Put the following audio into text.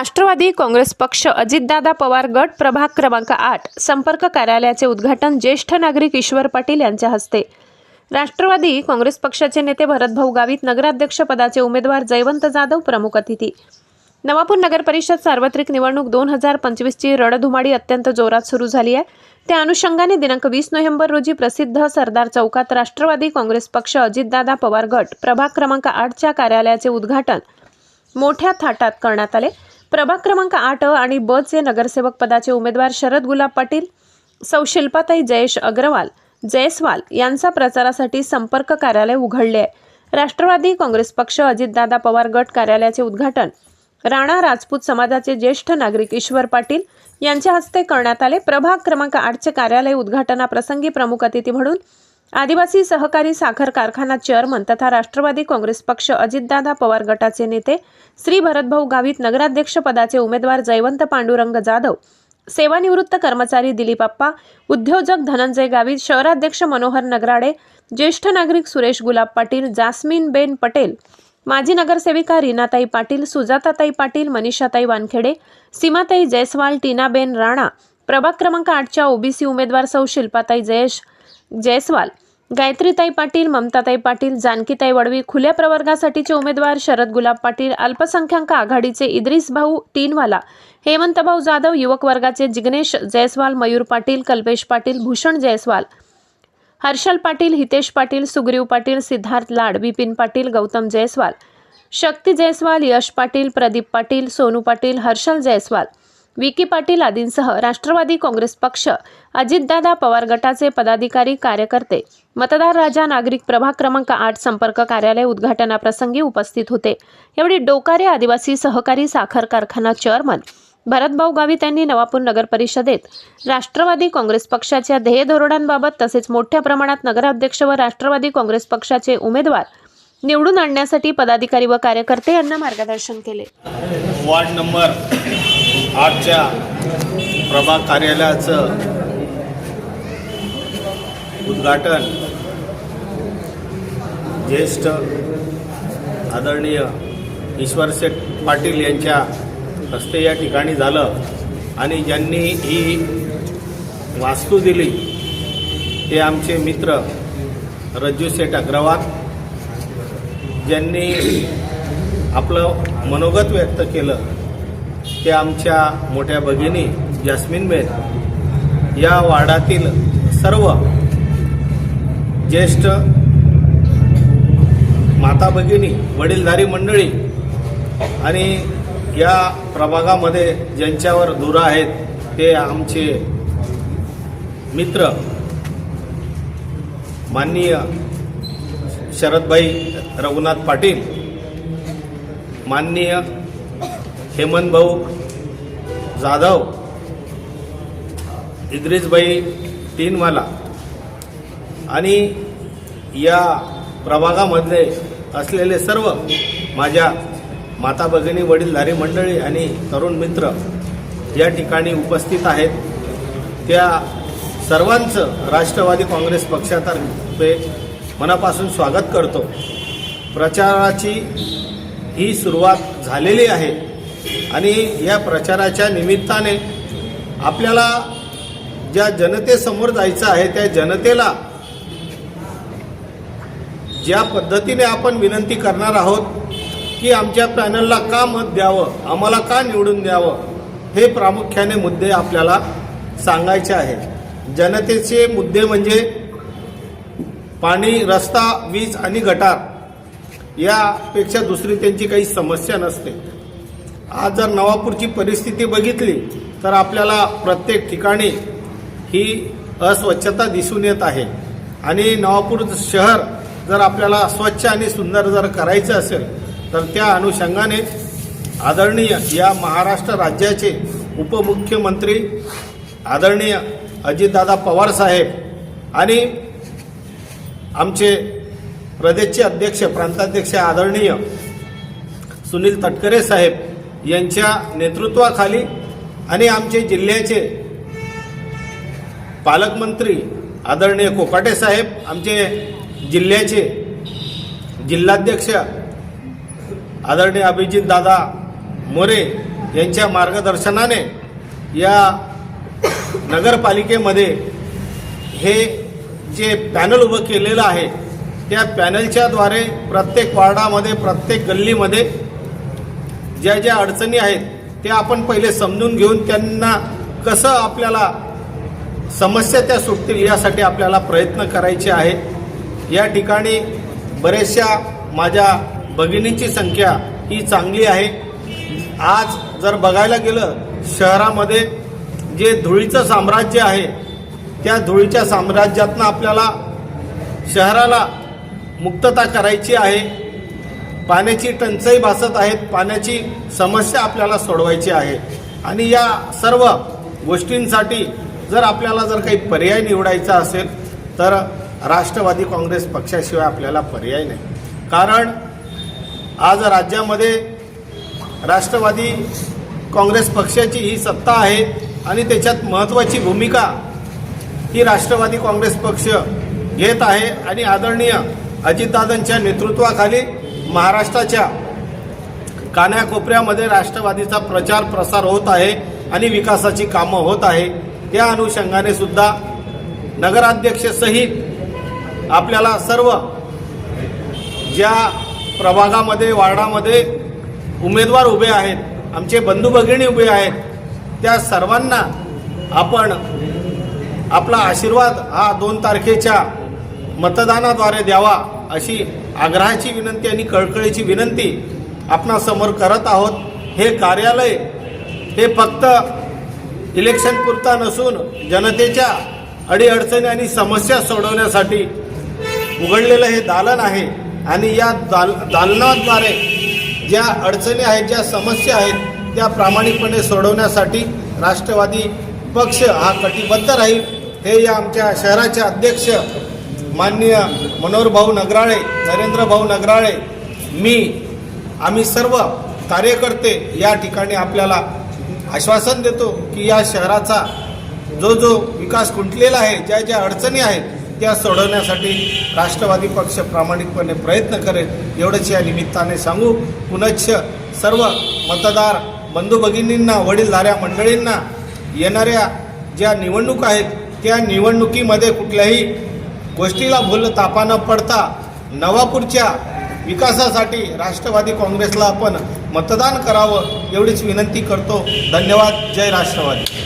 राष्ट्रवादी काँग्रेस पक्ष अजितदादा पवार गट प्रभाग क्रमांक आठ संपर्क कार्यालयाचे उद्घाटन ज्येष्ठ नागरिक ईश्वर पाटील यांच्या हस्ते. राष्ट्रवादी काँग्रेस पक्षाचे नेते भरतभाऊ गावित नगराध्यक्षपदाचे उमेदवार जयवंत जाधव प्रमुख अतिथी. नवापूर नगर परिषद सार्वत्रिक निवडणूक दोन हजार पंचवीसची रडधुमाडी अत्यंत जोरात सुरू झाली आहे. त्या अनुषंगाने दिनांक वीस नोव्हेंबर रोजी प्रसिद्ध सरदार चौकात राष्ट्रवादी काँग्रेस पक्ष अजितदादा पवार गट प्रभाग क्रमांक आठच्या कार्यालयाचे उद्घाटन मोठ्या थाटात करण्यात आले. प्रभाग क्रमांक आठ आणि ब चे नगरसेवक पदाचे उमेदवार शरद गुलाब पाटील सौ शिल्पाताई जयेश अग्रवाल जयस्वाल यांचा प्रचारासाठी संपर्क कार्यालय उघडले आहे. राष्ट्रवादी काँग्रेस पक्ष अजितदादा पवार गट कार्यालयाचे उद्घाटन. राणा राजपूत समाजाचे ज्येष्ठ नागरिक ईश्वर पाटील यांच्या हस्ते करण्यात आले. प्रभाग क्रमांक आठचे कार्यालय उद्घाटनाप्रसंगी प्रमुख अतिथी म्हणून आदिवासी सहकारी साखर कारखाना चेअरमन तथा राष्ट्रवादी काँग्रेस पक्ष अजितदादा पवार गटाचे नेते श्री भरतभाऊ गावित नगराध्यक्ष पदाचे उमेदवार जयवंत पांडुरंग जाधव सेवानिवृत्त कर्मचारी दिलीपप्पा उद्योजक धनंजय गावित शहराध्यक्ष मनोहर नगराडे ज्येष्ठ नागरिक सुरेश गुलाब पाटील जास्मिन बेन पटेल माजी नगरसेविका रीनाताई पाटील सुजाताताई पाटील मनीषाताई वानखेडे सीमाताई जयस्वाल टीनाबेन राणा प्रभाग क्रमांक आठच्या ओबीसी उमेदवार सौ शिल्पाताई जयेश जयस्वाल गायत्रीताई पाटील ममताताई पाटील जानकीताई वडवी खुल्या प्रवर्गासाठीचे उमेदवार शरद गुलाब पाटील अल्पसंख्याक आघाडीचे इद्रिस भाऊ तीनवाला हेमंतभाऊ जाधव युवक वर्गाचे जिग्नेश जयस्वाल मयूर पाटील कल्पेश पाटील भूषण जयस्वाल हर्षल पाटील हितेश पाटील सुग्रीव पाटील सिद्धार्थ लाड विपिन पाटील गौतम जयस्वाल शक्ती जयस्वाल यश पाटील प्रदीप पाटील सोनू पाटील हर्षल जयस्वाल विकी पाटील आदींसह राष्ट्रवादी काँग्रेस पक्ष अजितदादा पवार गटाचे पदाधिकारी कार्यकर्ते मतदार राजा नागरिक प्रभाग क्रमांक आठ संपर्क कार्यालय उद्घाटनाप्रसंगी उपस्थित होते. यावेळी डोकारे आदिवासी सहकारी साखर कारखाना चेअरमन भरतभाऊ गावित यांनी नवापूर नगर परिषदेत राष्ट्रवादी काँग्रेस पक्षाच्या ध्येय धोरणांबाबत तसेच मोठ्या प्रमाणात नगराध्यक्ष व राष्ट्रवादी काँग्रेस पक्षाचे उमेदवार निवडून आणण्यासाठी पदाधिकारी व कार्यकर्ते यांना मार्गदर्शन केले. वार्ड नंबर आठच्या प्रभाग कार्यालयाचं उद्घाटन ज्येष्ठ आदरणीय ईश्वरसेठ पाटील यांच्या हस्ते या ठिकाणी झालं आणि ज्यांनी ही वास्तू दिली ते आमचे मित्र रज्जू शेठ अग्रवाल ज्यांनी आपलं मनोगत व्यक्त केलं ते आमच्या मोठ्या भगिनी जास्मिनबेन या वार्डातील सर्व ज्येष्ठ माता भगिनी वडीलधारी मंडळी आणि या प्रभागामध्ये ज्यांच्यावर धुरा आहेत ते आमचे मित्र माननीय शरदभाई रघुनाथ पाटील माननीय हेमंत भाऊ जाधव इद्रिसबाई तीनवाला आणि या प्रभागामधले असलेले सर्व माझ्या माता भगिनी वडीलधारी मंडळी आणि तरुण मित्र या ठिकाणी उपस्थित आहेत. त्या सर्वांचं राष्ट्रवादी काँग्रेस पक्षातर्फे मनापासून स्वागत करतो. प्रचाराची ही सुरुवात झालेली आहे. आणि या प्रचाराच्या निमित्ताने आपल्याला ज्या जनतेसमोर जायचं आहे त्या जनतेला ज्या पद्धतीने आपण विनंती करणार आहोत की आमच्या पॅनलला का मत द्यावं आम्हाला का निवडून द्यावं हे प्रामुख्याने मुद्दे आपल्याला सांगायचे आहे जनतेचे मुद्दे म्हणजे पाणी रस्ता वीज आणि गटार यापेक्षा दुसरी त्यांची काही समस्या नसते. आज जर नवापूरची परिस्थिती बघितली तर आपल्याला प्रत्येक ठिकाणी ही अस्वच्छता दिसून येत आहे. आणि नवापूर शहर जर आपल्याला स्वच्छ आणि सुंदर जर करायचं असेल तर त्या अनुषंगाने आदरणीय या महाराष्ट्र राज्याचे उपमुख्यमंत्री आदरणीय अजितदादा पवार साहेब आणि आमचे प्रदेशचे अध्यक्ष प्रांताध्यक्ष आदरणीय सुनील तटकरे साहेब यांच्या नेतृत्वाखाली आणि आमचे जिल्ह्याचे पालकमंत्री आदरणीय कोकाटे साहेब आमचे जिल्ह्याचे जिल्हाध्यक्ष आदरणीय अभिजित दादा मोरे यांच्या मार्गदर्शनाने या नगरपालिकेमध्ये हे जे पॅनल उभं केलेलं आहे त्या पॅनलच्याद्वारे प्रत्येक वार्डामध्ये प्रत्येक गल्लीमध्ये ज्या ज्या अडचणी आहेत त्या आपण पहिले समजून घेऊन त्यांना कसं आपल्याला समस्या त्या सुटतील यासाठी आपल्याला प्रयत्न करायचे आहे. या ठिकाणी बऱ्याचशा माझ्या भगिनींची संख्या ही चांगली आहे. आज जर बघायला गेलं शहरामध्ये जे धुळीचं साम्राज्य आहे त्या धुळीच्या साम्राज्यातनं आपल्याला शहराला मुक्तता करायची आहे. पाण्याची टंचाई भासत आहेत पाण्याची समस्या आपल्याला सोडवायची आहे. आणि या सर्व गोष्टींसाठी जर आपल्याला जर काही पर्याय निवडायचा असेल तर राष्ट्रवादी काँग्रेस पक्षाशिवाय आपल्याला पर्याय नाही. कारण आज राज्यामध्ये राष्ट्रवादी काँग्रेस पक्षाची ही सत्ता आहे आणि त्याच्यात महत्त्वाची भूमिका ही राष्ट्रवादी काँग्रेस पक्ष घेत आहे. आणि आदरणीय अजितदादांच्या नेतृत्वाखाली महाराष्ट्राच्या कान्याकोपऱ्यामध्ये राष्ट्रवादीचा प्रचार प्रसार होत आहे आणि विकासाची कामं होत आहे. त्या अनुषंगाने सुद्धा नगराध्यक्ष सहित आपल्याला सर्व ज्या प्रभागामध्ये वार्डामध्ये उमेदवार उभे आहेत आमचे बंधू भगिनी उभे आहेत त्या सर्वांना आपण आपला आशीर्वाद हा दोन तारखेच्या मतदानाद्वारे द्यावा अशी आग्रहाची विनंती आणि कळकळीची विनंती आपणासमोर करत आहोत. हे कार्यालय हे फक्त इलेक्शन पुरता नसून जनतेच्या अडीअडचणी आणि समस्या सोडवण्यासाठी उघडलेलं हे दालन आहे. आणि या दाल दालनाद्वारे ज्या अडचणी आहेत ज्या समस्या आहेत त्या प्रामाणिकपणे सोडवण्यासाठी राष्ट्रवादी पक्ष हा कटिबद्ध राहील. हे या आमच्या शहराचे अध्यक्ष माननीय मनोहरभाऊ नगराळे नरेंद्रभाऊ नगराळे मी आम्ही सर्व कार्यकर्ते या ठिकाणी आपल्याला आश्वासन देतो की या शहराचा जो जो विकास खुंटलेला आहे ज्या ज्या अडचणी आहेत त्या सोडवण्यासाठी राष्ट्रवादी पक्ष प्रामाणिकपणे प्रयत्न करेल. एवढंच या निमित्ताने सांगू पुनश्च सर्व मतदार बंधू भगिनींना वडीलधाऱ्या मंडळींना येणाऱ्या ज्या निवडणूक आहेत त्या निवडणुकीमध्ये कुठल्याही गोष्टीला भूल तापा न पडता नवापूरच्या विकासासाठी राष्ट्रवादी काँग्रेसला आपण मतदान करावं एवढीच विनंती करतो. धन्यवाद. जय राष्ट्रवादी.